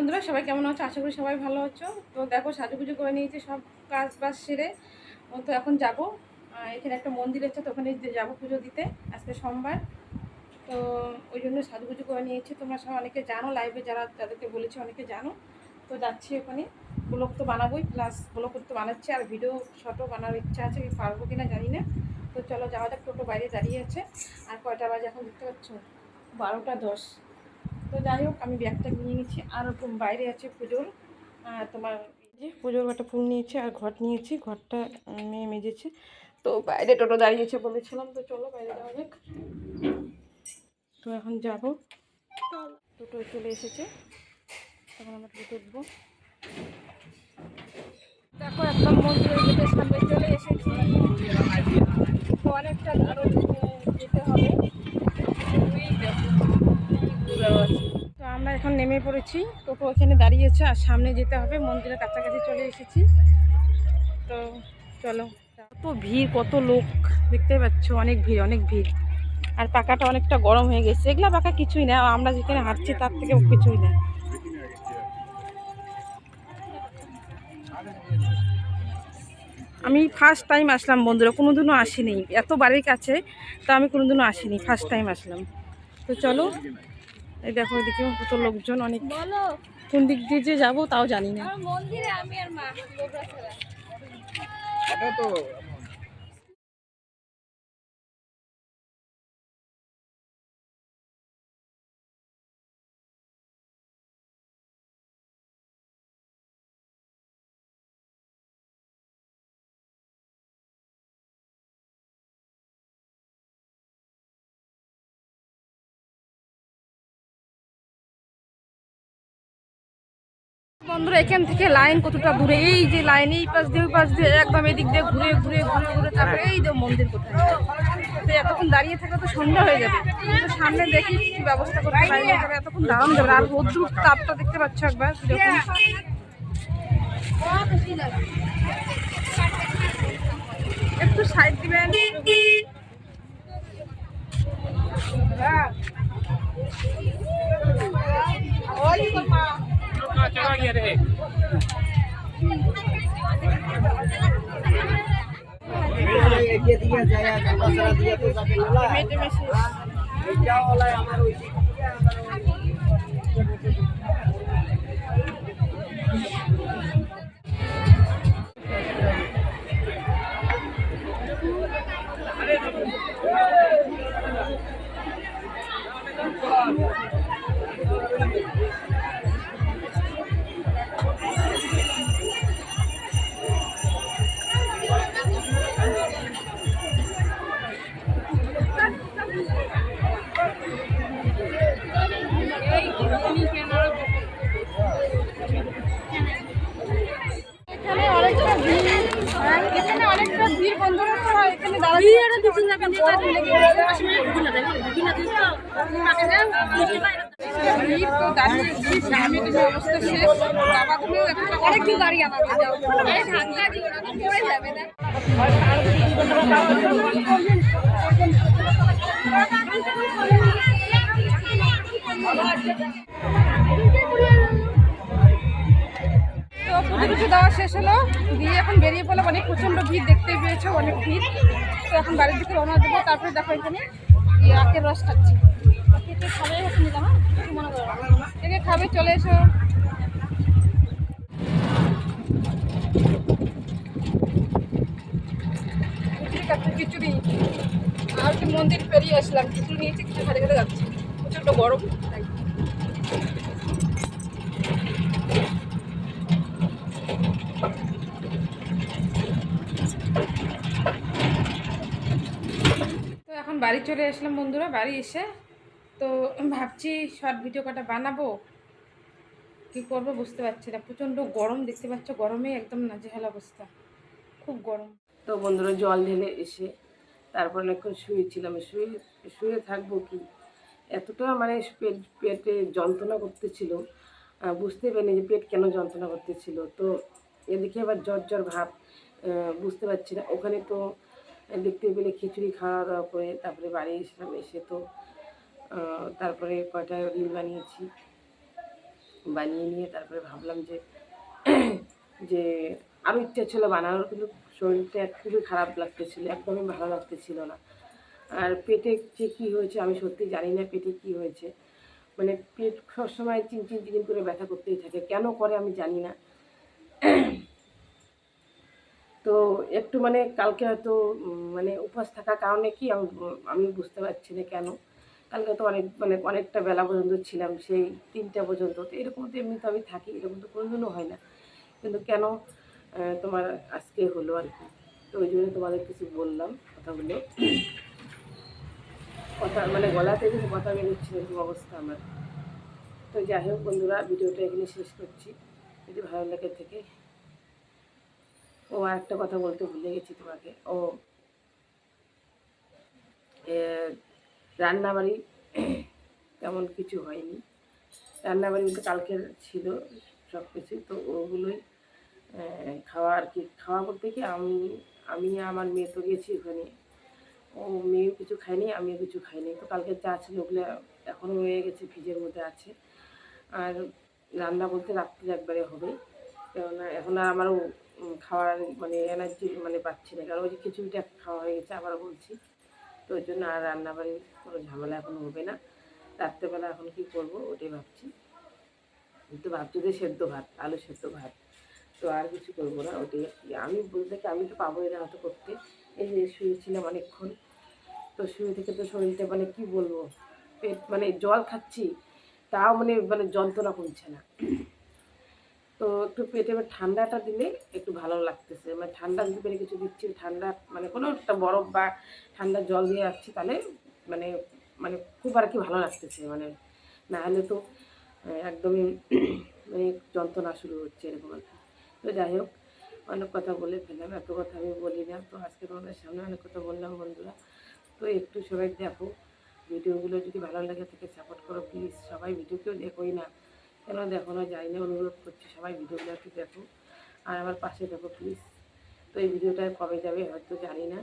বন্ধুরা, সবাই কেমন আছো? আশা করি সবাই ভালো আছো। তো দেখো, সাজুগুজু করে নিয়েছি, সব কাজ বাজ সেরে। তো এখন যাব। এখানে একটা মন্দির আছে, তো ওখানে যাব পুজো দিতে, আজকে সোমবার। তো ওই জন্য সাজুগুজু করে নিয়েছি। তোমরা সব অনেকে জানো লাইভে যারা, যাদেরকে বলেছি অনেকে জানো। তো যাচ্ছি ওখানে ব্লগ তো বানাবোই প্লাস ব্লগ তো বানাচ্ছি, আর ভিডিও শর্টও বানার ইচ্ছা আছে পারব কি না জানি না। তো চলো যাওয়া যাক, টোটো বাইরে দাঁড়িয়ে আছে। আর কয়টা বাজে এখন দেখতে পাচ্ছ? বারোটা দশ। তো যাই হোক, আমি ব্যাগটা নিয়ে নিয়েছি আর বাইরে আছে পুজোর তোমার যে পুজোর একটা ফুল নিয়েছি আর ঘট নিয়েছি। ঘরটা মেয়ে মেজেছে। তো বাইরে টোটো দাঁড়িয়েছে বলেছিলাম, তো চলো বাইরে যাওয়া যাক। তো এখন যাব। টোটো চলে এসেছে। তখন আমরা টোটো উঠবো। দেখো, একদম মন্দিরের গেটের সামনে চলে এসেছি। অনেকটা আরও যেতে হবে এই দেখো, কি ঘোরাও আছে। তো আমরা এখন নেমে পড়েছি। টোটো ওখানে দাঁড়িয়েছে আর সামনে যেতে হবে। মন্দিরের কাছাকাছি চলে এসেছি। তো চলো। কত ভিড়, কত লোক, দেখতে পাচ্ছ? অনেক ভিড় অনেক ভিড়। আর পাকাটা অনেকটা গরম হয়ে গেছে। এগুলা পাকা কিছুই না। আমরা যেখানে হাঁটছি তার থেকে কিছুই না। আমি ফার্স্ট টাইম আসলাম বন্ধুরা। কোনোদিনও আসিনি। এত বাড়ির কাছে, তা আমি কোনোদিনও আসিনি। ফার্স্ট টাইম আসলাম। তো চলো। এই দেখো এদিকে কত লোকজন অনেক কোন দিক দিয়ে যে যাব তাও জানি না। মন্দিরে আমি আর মা। বন্ধুরা এখান থেকে লাইন কতটা দূরে? এই যে লাইন, এই পাশ দিয়ে, ওই পাশ দিয়ে, একদম এদিক দিয়ে ঘুরে ঘুরে ঘুরে ঘুরে, তারপরে এই যে মন্দির কোথায়? এতক্ষণ দাঁড়িয়ে থাকলে তো সন্ধ্যা হয়ে যাবে। সামনে দেখি কি ব্যবস্থা করতে পারি এতক্ষণ দাঁড়ানো যাবে আর রোদ্র তাপটা দেখতে পাচ্ছ একবার। একটু সাইড দিবেন। এগিয়ে দিয়ে যায় বাচ্চারা দিয়ে তো যাবে না। মেটে মেশে এইটা হলো আমার ওই দিক থেকে আমার আমাকে যাও আরে ধাক্কা দিও পড়ে যাবে না তো পুজো টুজো দেওয়া শেষ হলো। দিয়ে এখন বেরিয়ে পড়লাম। অনেক প্রচণ্ড ভিড় দেখতে পেয়েছ, অনেক ভিড়। তো এখন বাড়ির দিকে রওনা দেবো, তারপরে দেখো এখানে। আখের রস খাচ্ছি। খাবে হ্যাঁ? কিছু খাবে, চলে এসো। খিচুড়ি আর কি মন্দির পেরিয়ে আসলাম। খিচুড়ি নিয়েছি কিছু খেতে খেতে যাচ্ছি। প্রচণ্ড গরম, তাই। এখন বাড়ি চলে আসলাম বন্ধুরা, বাড়ি এসে। তো ভাবছি শর্ট ভিডিও কটা বানাবো। কী করব বুঝতে পারছি না। প্রচণ্ড গরম, দেখতে পাচ্ছ গরমে একদম নাজেহাল অবস্থা। খুব গরম। তো বন্ধুরা জল ঢেলে এসে তারপর অনেকক্ষণ শুয়েছিলাম। শুয়ে শুয়ে থাকব কি? এতটা মানে পেট, পেটে যন্ত্রণা করতেছিল। বুঝতে পারিনি যে পেট কেন যন্ত্রণা করতেছিল। তো এদিকে আবার জ্বর জ্বর ভাব বুঝতে পারছি না। ওখানে তো দেখতে পেলে খিচুড়ি খাওয়া দাওয়া করে তারপরে বাড়ি এসলাম এসে তো তারপরে কয়টা রিল বানিয়েছি। বানিয়ে নিয়ে তারপরে ভাবলাম যে যে আরও ইচ্ছা ছিল বানানোর, কিন্তু শরীরটা খুবই খারাপ লাগতেছিল, একদমই ভালো লাগতেছিল না। আর পেটে যে কী হয়েছে আমি সত্যি জানি না পেটে কী হয়েছে। মানে পেট সবসময় চিনচিন চিনচিন করে ব্যথা করতেই থাকে, কেন করে আমি জানি না। তো একটু মানে কালকে হয়তো মানে উপবাস থাকার কারণে কি আমি আমি বুঝতে পারছি না কেন। কালকে তো অনেক মানে অনেকটা বেলা পর্যন্ত ছিলাম, সেই তিনটা পর্যন্ত। তো এরকম তো এমনি তো আমি থাকি, এরকম তো কোনোদিনও হয় না। কিন্তু কেন তোমার আজকে হলো আর কি? তো ওই জন্য তোমাদের কিছু বললাম কথাগুলো কথা মানে গলাতে কিছু কথা বেরোচ্ছিল এরকম অবস্থা আমার। তো যাই হোক বন্ধুরা, ভিডিওটা এখানে শেষ করছি। যদি ভালো লাগে থেকে ও আরেকটা কথা বলতে ভুলে গেছি তোমাকে। ও রান্নাবাড়ি তেমন কিছু হয়নি। রান্নাবাড়ি কিন্তু কালকের ছিল সব কিছু, তো ওগুলোই খাওয়া আর কি। খাওয়া বলতে কি, আমি আমি আমার মেয়ে তো গেছি ওখানে। ও মেয়েও কিছু খায়নি, আমিও কিছু খাইনি। তো কালকে যা ছিল ওগুলো এখনও রয়ে গেছে, ফ্রিজের মধ্যে আছে। আর রান্না বলতে রাত্রি একবারে হবে। কেননা এখন আর আমারও খাওয়ার মানে এনার্জি মানে পাচ্ছি না। কারণ ওই যে খিচুড়িটা খাওয়া হয়ে গেছে আবার বলছি। তো ওই জন্য আর রান্নাবাড়ির কোনো ঝামেলা এখন হবে না। রাত্রেবেলা এখন কি করব ওটাই ভাবছি। তো ভাবছি যে সেদ্ধ ভাত, আলু সেদ্ধ ভাত। তো আর কিছু করব না, ওটাই। আমি বলতে আমি তো পাবোই না হয়তো করতে। এই যে শুয়েছিলাম অনেকক্ষণ, তো শুয়ে থেকে তো শরীরটা মানে কি বলব, পেট মানে জল খাচ্ছি, তাও মানে মানে যন্ত্রণা কমছে না। তো একটু পেটে ঠান্ডাটা দিলে একটু ভালো লাগতেছে। মানে ঠান্ডা দিতে পেরে কিছু দিচ্ছি, ঠান্ডা মানে কোনো একটা বরফ বা ঠান্ডা জল দিয়ে রাখছি তাহলে মানে মানে খুব আর কি ভালো লাগতেছে মানে। না হলে তো একদমই মানে যন্ত্রণা শুরু হচ্ছে এরকম আর কি। তো যাই হোক, অনেক কথা বলে ফেললাম, এত কথা আমি বলি না। তো আজকে তোমাদের সামনে অনেক কথা বললাম বন্ধুরা। তো একটু সবাই দেখো, ভিডিওগুলো যদি ভালো লাগে থেকে সাপোর্ট করো প্লিজ সবাই ভিডিও কেউ দেখোই না। কেন দেখো না? যাই না অনুরোধ করছি সবাই ভিডিওগুলো একটু দেখো। আর আমার পাশে দেখো প্লিজ তো এই ভিডিওটা কবে যাবে হয়তো জানি না।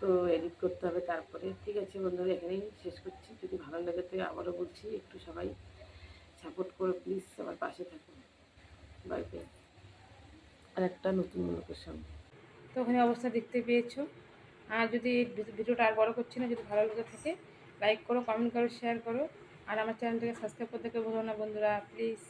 তো এডিট করতে হবে তারপরে। ঠিক আছে বন্ধুরা, এখানেই শেষ করছি। যদি ভালো লাগে তো আবারও বলছি, একটু সবাই সাপোর্ট করো প্লিজ আমার পাশে থাকো। বাই আর একটা নতুন লোকের সঙ্গে। তো ওখানে অবস্থা দেখতে পেয়েছ। আর যদি ভিডিওটা আর বড় করছি না, যদি ভালো লেগে থাকে লাইক করো কমেন্ট করো শেয়ার করো। আর আমার চ্যানেলটাকে সাবস্ক্রাইব করতে ভুলো না বন্ধুরা প্লিজ